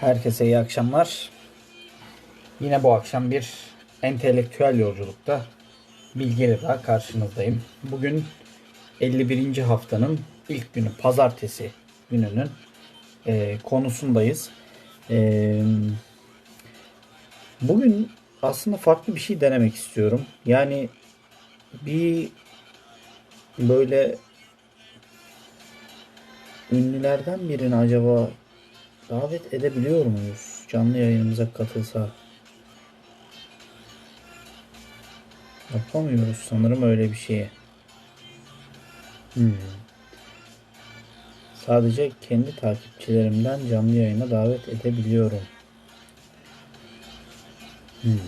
Herkese iyi akşamlar. Yine bu akşam bir entelektüel yolculukta bilgiyle daha karşınızdayım. Bugün 51. haftanın ilk günü, pazartesi gününün e, konusundayız. E, bugün aslında farklı bir şey denemek istiyorum. Yani bir böyle ünlülerden birini acaba davet edebiliyor muyuz? Canlı yayınımıza katılsa. Yapamıyoruz sanırım öyle bir şeye. Hmm. Sadece kendi takipçilerimden canlı yayına davet edebiliyorum. Hmm.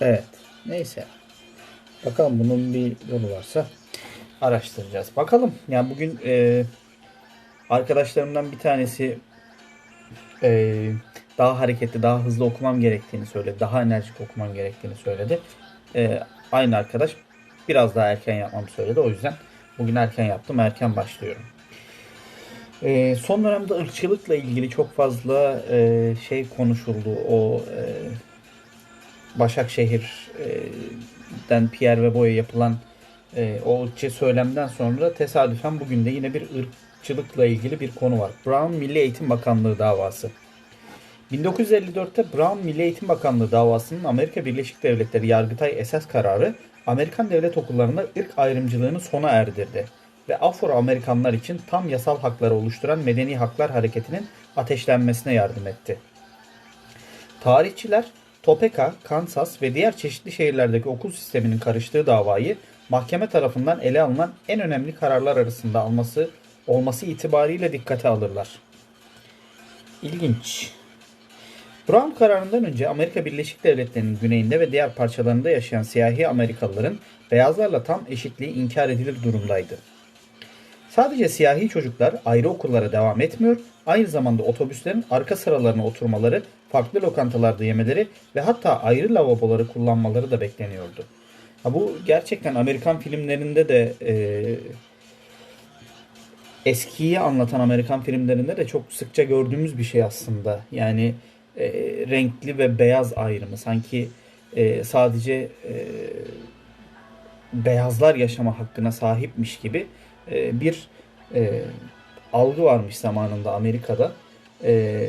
Evet. Neyse. Bakalım bunun bir yolu varsa araştıracağız. Bakalım. Yani bugün e, arkadaşlarımdan bir tanesi e, daha hareketli, daha hızlı okumam gerektiğini söyledi. Daha enerjik okumam gerektiğini söyledi. E, aynı arkadaş biraz daha erken yapmamı söyledi. O yüzden bugün erken yaptım. Erken başlıyorum. E, son dönemde ırkçılıkla ilgili çok fazla e, şey konuşuldu. O e, Başakşehir'den Pierre ve yapılan e, o ırkçı söylemden sonra tesadüfen bugün de yine bir ırkçılıkla ilgili bir konu var. Brown Milli Eğitim Bakanlığı davası. 1954'te Brown Milli Eğitim Bakanlığı davasının Amerika Birleşik Devletleri Yargıtay esas kararı Amerikan devlet okullarında ırk ayrımcılığını sona erdirdi ve Afro-Amerikanlar için tam yasal hakları oluşturan Medeni Haklar Hareketi'nin ateşlenmesine yardım etti. Tarihçiler Topeka, Kansas ve diğer çeşitli şehirlerdeki okul sisteminin karıştığı davayı mahkeme tarafından ele alınan en önemli kararlar arasında alması olması itibariyle dikkate alırlar. İlginç. Brown kararından önce Amerika Birleşik Devletleri'nin güneyinde ve diğer parçalarında yaşayan siyahi Amerikalıların beyazlarla tam eşitliği inkar edilir durumdaydı. Sadece siyahi çocuklar ayrı okullara devam etmiyor, aynı zamanda otobüslerin arka sıralarına oturmaları, farklı lokantalarda yemeleri ve hatta ayrı lavaboları kullanmaları da bekleniyordu. Ha, bu gerçekten Amerikan filmlerinde de e, eskiyi anlatan Amerikan filmlerinde de çok sıkça gördüğümüz bir şey aslında. Yani e, renkli ve beyaz ayrımı sanki e, sadece e, beyazlar yaşama hakkına sahipmiş gibi e, bir e, algı varmış zamanında Amerika'da. E,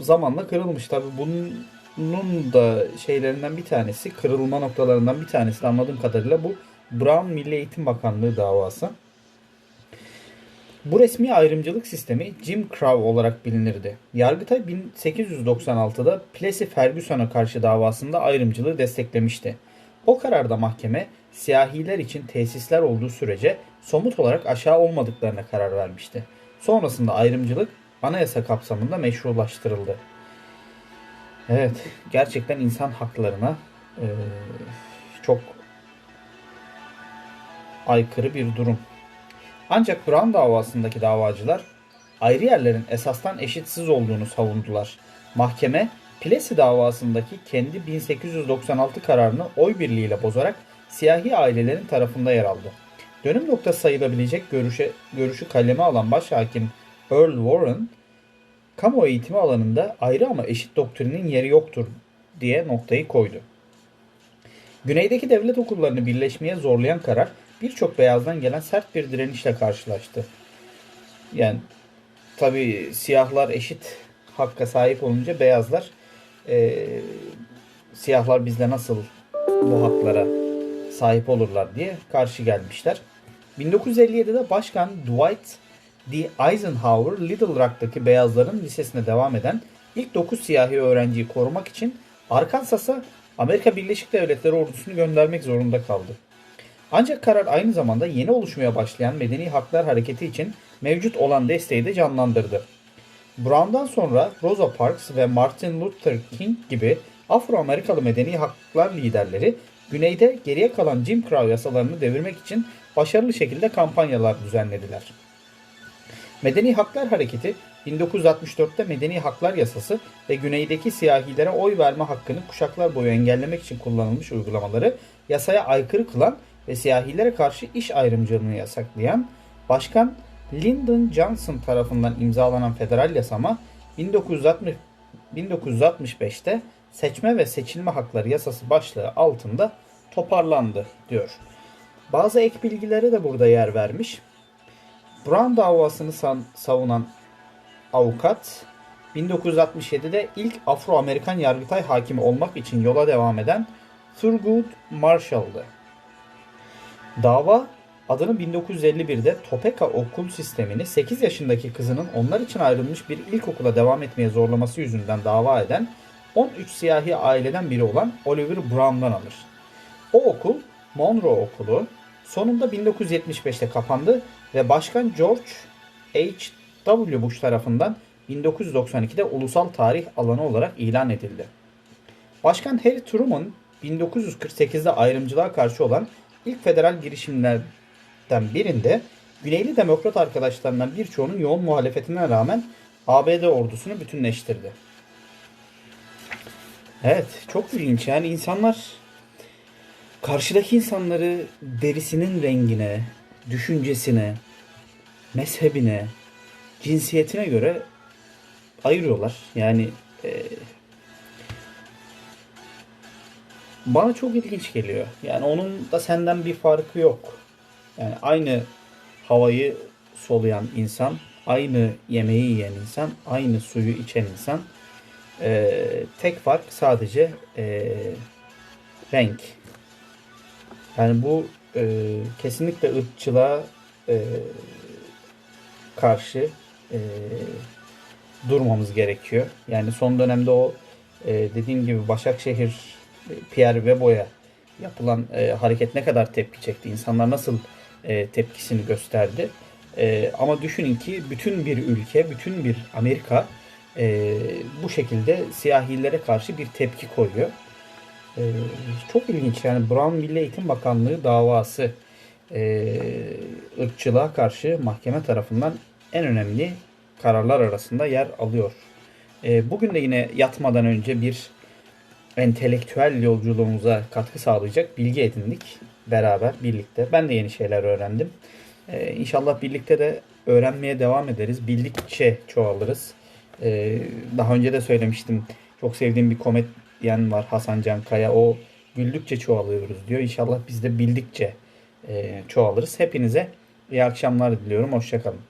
zamanla kırılmış. Tabi bunun da şeylerinden bir tanesi, kırılma noktalarından bir tanesi de anladığım kadarıyla bu Brown Milli Eğitim Bakanlığı davası. Bu resmi ayrımcılık sistemi Jim Crow olarak bilinirdi. Yargıtay 1896'da Plessy Ferguson'a karşı davasında ayrımcılığı desteklemişti. O kararda mahkeme siyahiler için tesisler olduğu sürece somut olarak aşağı olmadıklarına karar vermişti. Sonrasında ayrımcılık anayasa kapsamında meşrulaştırıldı. Evet, gerçekten insan haklarına e, çok aykırı bir durum. Ancak Brown davasındaki davacılar ayrı yerlerin esastan eşitsiz olduğunu savundular. Mahkeme Plessy davasındaki kendi 1896 kararını oy birliğiyle bozarak siyahi ailelerin tarafında yer aldı. Dönüm noktası sayılabilecek görüşe, görüşü kaleme alan başhakim Earl Warren, kamu eğitimi alanında ayrı ama eşit doktrinin yeri yoktur diye noktayı koydu. Güneydeki devlet okullarını birleşmeye zorlayan karar birçok beyazdan gelen sert bir direnişle karşılaştı. Yani tabi siyahlar eşit hakka sahip olunca beyazlar e, siyahlar bizde nasıl bu haklara sahip olurlar diye karşı gelmişler. 1957'de Başkan Dwight D. Eisenhower Little Rock'taki beyazların lisesine devam eden ilk 9 siyahi öğrenciyi korumak için Arkansas'a Amerika Birleşik Devletleri ordusunu göndermek zorunda kaldı. Ancak karar aynı zamanda yeni oluşmaya başlayan Medeni Haklar Hareketi için mevcut olan desteği de canlandırdı. Brown'dan sonra Rosa Parks ve Martin Luther King gibi Afro-Amerikalı medeni haklar liderleri güneyde geriye kalan Jim Crow yasalarını devirmek için başarılı şekilde kampanyalar düzenlediler. Medeni Haklar Hareketi 1964'te Medeni Haklar Yasası ve güneydeki siyahilere oy verme hakkını kuşaklar boyu engellemek için kullanılmış uygulamaları yasaya aykırı kılan ve siyahilere karşı iş ayrımcılığını yasaklayan Başkan Lyndon Johnson tarafından imzalanan federal yasama 1960 1965'te seçme ve seçilme hakları yasası başlığı altında toparlandı diyor. Bazı ek bilgilere de burada yer vermiş. Brown davasını savunan avukat 1967'de ilk Afro-Amerikan yargıtay hakimi olmak için yola devam eden Thurgood Marshall'dı. Dava adını 1951'de Topeka okul sistemini 8 yaşındaki kızının onlar için ayrılmış bir ilkokula devam etmeye zorlaması yüzünden dava eden 13 siyahi aileden biri olan Oliver Brown'dan alır. O okul Monroe Okulu sonunda 1975'te kapandı ve Başkan George H.W. Bush tarafından 1992'de ulusal tarih alanı olarak ilan edildi. Başkan Harry Truman 1948'de ayrımcılığa karşı olan ilk federal girişimlerden birinde Güneyli Demokrat arkadaşlarından birçoğunun yoğun muhalefetine rağmen ABD ordusunu bütünleştirdi. Evet, çok ilginç. Yani insanlar karşıdaki insanları derisinin rengine, düşüncesine, mezhebine, cinsiyetine göre ayırıyorlar. Yani e, bana çok ilginç geliyor. Yani onun da senden bir farkı yok. Yani aynı havayı soluyan insan, aynı yemeği yiyen insan, aynı suyu içen insan. E, tek fark sadece e, renk. Yani bu e, kesinlikle ırkçılığa e, karşı e, durmamız gerekiyor. Yani son dönemde o e, dediğim gibi Başakşehir e, Pierre Webo'ya yapılan e, hareket ne kadar tepki çekti? İnsanlar nasıl e, tepkisini gösterdi? E, ama düşünün ki bütün bir ülke, bütün bir Amerika e, bu şekilde siyahilere karşı bir tepki koyuyor. E, çok ilginç yani Brown Milli Eğitim Bakanlığı davası e, ırkçılığa karşı mahkeme tarafından en önemli kararlar arasında yer alıyor. E, bugün de yine yatmadan önce bir entelektüel yolculuğumuza katkı sağlayacak bilgi edindik beraber birlikte. Ben de yeni şeyler öğrendim. E, inşallah birlikte de öğrenmeye devam ederiz. Bildikçe çoğalırız. E, daha önce de söylemiştim. Çok sevdiğim bir komedyen var Hasan Can Kaya. O güldükçe çoğalıyoruz diyor. İnşallah biz de bildikçe e, çoğalırız. Hepinize iyi akşamlar diliyorum. Hoşçakalın.